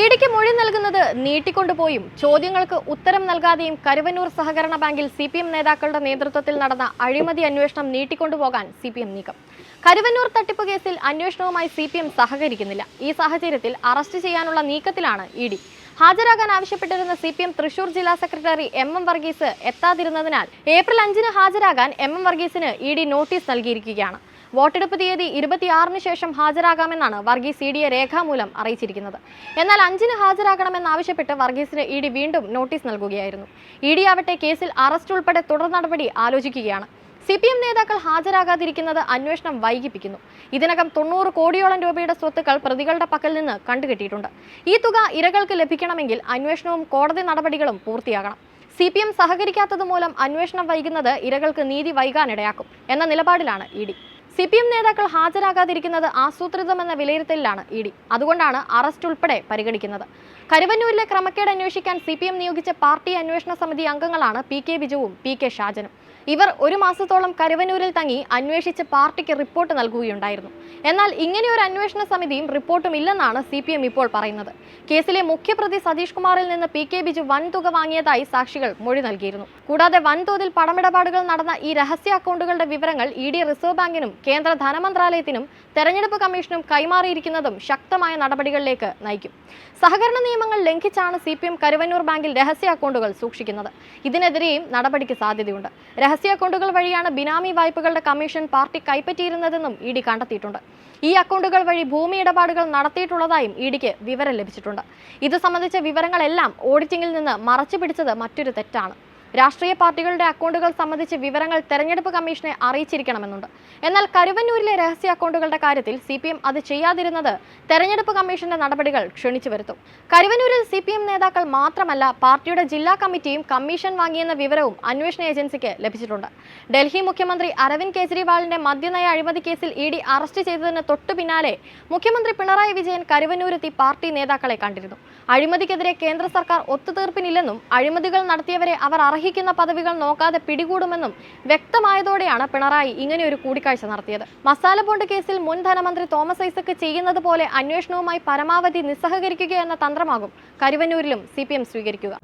ഇഡിക്ക് മൊഴി നൽകുന്നത് നീട്ടിക്കൊണ്ടുപോയും. ചോദ്യങ്ങൾക്ക് ഉത്തരം നൽകാതെയും കരുവന്നൂർ സഹകരണ ബാങ്കിൽ സി പി എം നേതാക്കളുടെ നേതൃത്വത്തിൽ നടന്ന അഴിമതി അന്വേഷണം നീട്ടിക്കൊണ്ടുപോകാൻ സി പി എം നീക്കം. കരുവന്നൂർ തട്ടിപ്പ് കേസിൽ അന്വേഷണവുമായി സി പി എം സഹകരിക്കുന്നില്ല. ഈ സാഹചര്യത്തിൽ അറസ്റ്റ് ചെയ്യാനുള്ള നീക്കത്തിലാണ് ഇ ഡി. ഹാജരാകാൻ ആവശ്യപ്പെട്ടിരുന്ന സി പി എം തൃശൂർ ജില്ലാ സെക്രട്ടറി എം എം വർഗീസ് എത്താതിരുന്നതിനാൽ ഏപ്രിൽ അഞ്ചിന് ഹാജരാകാൻ എം എം വർഗീസിന് ഇ ഡി നോട്ടീസ് നൽകിയിരിക്കുകയാണ്. വോട്ടെടുപ്പ് തീയതി ഇരുപത്തിയാറിന് ശേഷം ഹാജരാകാമെന്നാണ് വർഗീസ് ഇ രേഖാമൂലം അറിയിച്ചിരിക്കുന്നത്. എന്നാൽ അഞ്ചിന് ഹാജരാകണമെന്നാവശ്യപ്പെട്ട് വർഗീസിന് ഇ ഡി വീണ്ടും നോട്ടീസ് നൽകുകയായിരുന്നു. ഇ ഡി ആവട്ടെ കേസിൽ അറസ്റ്റ് ഉൾപ്പെടെ തുടർ നടപടി ആലോചിക്കുകയാണ്. സി പി എം നേതാക്കൾ ഹാജരാകാതിരിക്കുന്നത് അന്വേഷണം വൈകിപ്പിക്കുന്നു. ഇതിനകം തൊണ്ണൂറ് കോടിയോളം രൂപയുടെ സ്വത്തുക്കൾ പ്രതികളുടെ പക്കൽ നിന്ന് കണ്ടുകെട്ടിയിട്ടുണ്ട്. ഈ തുക ഇരകൾക്ക് ലഭിക്കണമെങ്കിൽ അന്വേഷണവും കോടതി നടപടികളും പൂർത്തിയാകണം. സി പി എം സഹകരിക്കാത്തത് മൂലം അന്വേഷണം വൈകുന്നത് ഇരകൾക്ക് നീതി വൈകാനിടയാക്കും എന്ന നിലപാടിലാണ് E D. C P M നേതാക്കൾ ഹാജരാകാതിരിക്കുന്നത് ആസൂത്രിതമെന്ന വിലയിരുത്തലിലാണ് ഇ ഡി. അതുകൊണ്ടാണ് അറസ്റ്റ് ഉൾപ്പെടെ പരിഗണിക്കുന്നത്. കരുവന്നൂരിലെ ക്രമക്കേട് അന്വേഷിക്കാൻ സി പി എം നിയോഗിച്ച പാർട്ടി അന്വേഷണ സമിതി അംഗങ്ങളാണ് പി കെ ബിജുവും പി കെ ഷാജനും. ഇവർ ഒരു മാസത്തോളം കരുവന്നൂരിൽ തങ്ങി അന്വേഷിച്ച് പാർട്ടിക്ക് റിപ്പോർട്ട് നൽകുകയുണ്ടായിരുന്നു. എന്നാൽ ഇങ്ങനെയൊരു അന്വേഷണ സമിതിയും റിപ്പോർട്ടും ഇല്ലെന്നാണ് സി പി എം ഇപ്പോൾ പറയുന്നത്. കേസിലെ മുഖ്യപ്രതി സതീഷ് കുമാറിൽ നിന്ന് പി കെ ബിജു വൻതുക വാങ്ങിയതായി സാക്ഷികൾ മൊഴി നൽകിയിരുന്നു. കൂടാതെ വൻതോതിൽ പണമിടപാടുകൾ നടന്ന ഈ രഹസ്യ അക്കൗണ്ടുകളുടെ വിവരങ്ങൾ ഇ ഡി റിസർവ് ബാങ്കിനും കേന്ദ്ര ധനമന്ത്രാലയത്തിനും തെരഞ്ഞെടുപ്പ് കമ്മീഷനും കൈമാറിയിരിക്കുന്നതും ശക്തമായ നടപടികളിലേക്ക് നയിക്കും. സഹകരണ നിയമങ്ങൾ ലംഘിച്ചാണ് സി പി എം കരുവന്നൂർ ബാങ്കിൽ രഹസ്യ അക്കൗണ്ടുകൾ സൂക്ഷിക്കുന്നത്. ഇതിനെതിരെയും നടപടിക്ക് സാധ്യതയുണ്ട്. രഹസ്യ അക്കൗണ്ടുകൾ വഴിയാണ് ബിനാമി വായ്പകളുടെ കമ്മീഷൻ പാർട്ടി കൈപ്പറ്റിയിരുന്നതെന്നും ഇ ഡി കണ്ടെത്തിയിട്ടുണ്ട്. ഈ അക്കൗണ്ടുകൾ വഴി ഭൂമി ഇടപാടുകൾ നടത്തിയിട്ടുള്ളതായും ഇ ഡിക്ക് വിവരം ലഭിച്ചിട്ടുണ്ട്. ഇത് സംബന്ധിച്ച വിവരങ്ങളെല്ലാം ഓഡിറ്റിംഗിൽ നിന്ന് മറച്ചു പിടിച്ചത് മറ്റൊരു തെറ്റാണ്. രാഷ്ട്രീയ പാർട്ടികളുടെ അക്കൗണ്ടുകൾ സംബന്ധിച്ച് വിവരങ്ങൾ തെരഞ്ഞെടുപ്പ് കമ്മീഷനെ അറിയിച്ചിരിക്കണമെന്നുണ്ട്. എന്നാൽ കരുവന്നൂരിലെ രഹസ്യ അക്കൗണ്ടുകളുടെ കാര്യത്തിൽ സി അത് ചെയ്യാതിരുന്നത് തെരഞ്ഞെടുപ്പ് കമ്മീഷന്റെ നടപടികൾ ക്ഷണിച്ചു വരുത്തും. കരുവന്നൂരിൽ സി നേതാക്കൾ മാത്രമല്ല പാർട്ടിയുടെ ജില്ലാ കമ്മിറ്റിയും കമ്മീഷൻ വാങ്ങിയെന്ന വിവരവും അന്വേഷണ ഏജൻസിക്ക് ലഭിച്ചിട്ടുണ്ട്. ഡൽഹി മുഖ്യമന്ത്രി അരവിന്ദ് കെജ്രിവാളിന്റെ മദ്യനയ അഴിമതി കേസിൽ ഇ ഡി അറസ്റ്റ് ചെയ്തതിന് തൊട്ടു പിന്നാലെ മുഖ്യമന്ത്രി പിണറായി വിജയൻ കരുവന്നൂരെത്തി പാർട്ടി നേതാക്കളെ കണ്ടിരുന്നു. അഴിമതിക്കെതിരെ കേന്ദ്ര സർക്കാർ ഒത്തുതീർപ്പിനില്ലെന്നും അഴിമതികൾ നടത്തിയവരെ അവർ അർഹിക്കുന്ന പദവികൾ നോക്കാതെ പിടികൂടുമെന്നും വ്യക്തമായതോടെയാണ് പിണറായി ഇങ്ങനെയൊരു കൂടിക്കാഴ്ച നടത്തിയത്. മസാല ബോണ്ട് കേസിൽ മുൻ ധനമന്ത്രി തോമസ് ഐസക്ക് ചെയ്യുന്നത് പോലെ അന്വേഷണവുമായി പരമാവധി നിസ്സഹകരിക്കുക എന്ന തന്ത്രമാകും കരുവന്നൂരിലും സി സ്വീകരിക്കുക.